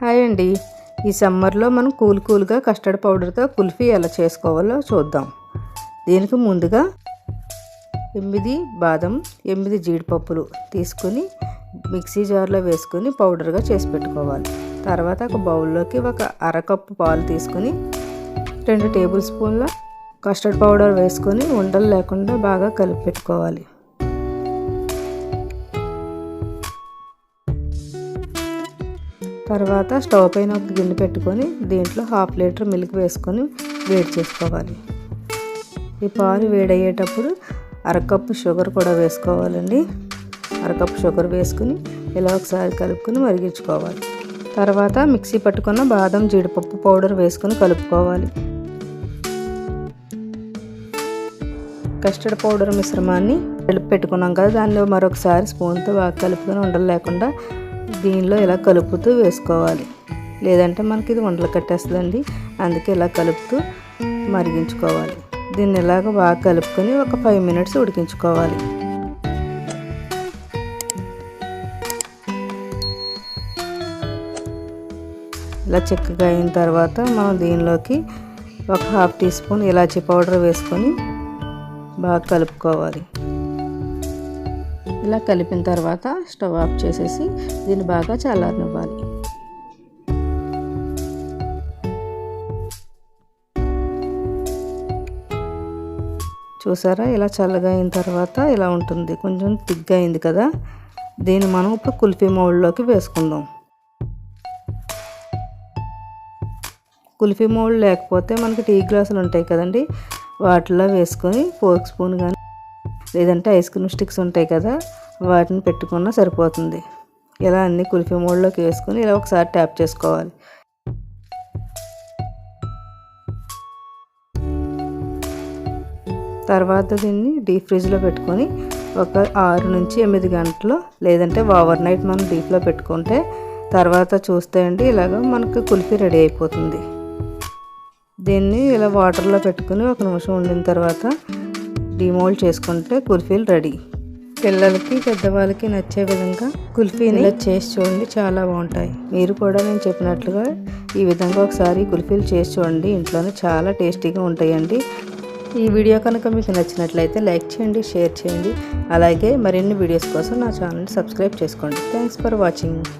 Hi అండి. ఈ సమ్మర్లో మనం కూల్ కూల్గా కస్టర్డ్ పౌడర్తో కుల్ఫీ ఎలా చేసుకోవాలో చూద్దాం. దీనికి ముందుగా ఎనిమిది బాదం ఎనిమిది జీడిపప్పులు తీసుకుని మిక్సీ జార్లో వేసుకొని పౌడర్గా చేసి పెట్టుకోవాలి. తర్వాత ఒక బౌల్లోకి ఒక అరకప్పు పాలు తీసుకొని రెండు టేబుల్ స్పూన్ల కస్టర్డ్ పౌడర్ వేసుకొని ఉండలు లేకుండా బాగా కలిపి పెట్టుకోవాలి. తర్వాత స్టవ్ పైన ఒక గిన్నె పెట్టుకొని దీంట్లో హాఫ్ లీటర్ మిల్క్ వేసుకొని వేడి చేసుకోవాలి. ఈ పాలు వేడయ్యేటప్పుడు అరకప్పు షుగర్ కూడా వేసుకోవాలండి. అరకప్పు షుగర్ వేసుకుని ఇలా ఒకసారి కలుపుకొని మరిగించుకోవాలి. తర్వాత మిక్సీ పట్టుకున్న బాదం జీడిపప్పు పౌడర్ వేసుకొని కలుపుకోవాలి. కస్టర్డ్ పౌడర్ మిశ్రమాన్ని కలిపి పెట్టుకున్నాం కదా దాన్ని మరొకసారి స్పూన్తో బాగా కలుపుకొని ఉండలు లేకుండా దీనిలో ఇలా కలుపుతూ వేసుకోవాలి. లేదంటే మనకి ఇది వంటలు కట్టేస్తుందండి. అందుకే ఇలా కలుపుతూ మరిగించుకోవాలి. దీన్ని ఇలాగ బాగా కలుపుకొని ఒక ఫైవ్ మినిట్స్ ఉడికించుకోవాలి. ఇలా చిక్కగా అయిన తర్వాత మనం దీనిలోకి ఒక హాఫ్ టీ స్పూన్ ఇలాచీ పౌడర్ వేసుకొని బాగా కలుపుకోవాలి. ఇలా కలిపిన తర్వాత స్టవ్ ఆఫ్ చేసేసి దీన్ని బాగా చల్లారనివ్వాలి. చూసారా? ఇలా చల్లగా అయిన తర్వాత ఇలా ఉంటుంది. కొంచెం తిగ్గా అయింది కదా? దీన్ని మనం ఇప్పుడు కుల్ఫీ మౌల్డ్లోకి వేసుకుందాం. కుల్ఫీ మౌల్డ్ లేకపోతే మనకి టీ గ్లాసులు ఉంటాయి కదండి? వాటిలో వేసుకొని ఫోర్క్ స్పూన్ కానీ లేదంటే ఐస్ క్రీమ్ స్టిక్స్ ఉంటాయి కదా వాటిని పెట్టుకున్నా సరిపోతుంది. ఇలా అన్ని కుల్ఫీ మోడ్లోకి వేసుకొని ఇలా ఒకసారి ట్యాప్ చేసుకోవాలి. తర్వాత దీన్ని డీప్ ఫ్రిడ్జ్లో పెట్టుకొని ఒక ఆరు నుంచి ఎనిమిది గంటలు లేదంటే ఓవర్ నైట్ మనం డీప్లో పెట్టుకుంటే తర్వాత చూస్తే అండి ఇలాగ మనకు కుల్ఫీ రెడీ అయిపోతుంది. దీన్ని ఇలా వాటర్లో పెట్టుకుని ఒక నిమిషం ఉండిన తర్వాత డిమోల్డ్ చేసుకుంటే కుల్ఫీలు రెడీ. పిల్లలకి పెద్దవాళ్ళకి నచ్చే విధంగా కుల్ఫీని ఇలా చేసి చూడండి చాలా బాగుంటాయి. మీరు కూడా నేను చెప్పినట్లుగా ఈ విధంగా ఒకసారి కుల్ఫీలు చేసి చూడండి. ఇంట్లోనే చాలా టేస్టీగా ఉంటాయండి. ఈ వీడియో కనుక మీకు నచ్చినట్లయితే లైక్ చేయండి షేర్ చేయండి. అలాగే మరిన్ని వీడియోస్ కోసం నా ఛానల్ని సబ్స్క్రైబ్ చేసుకోండి. Thanks for watching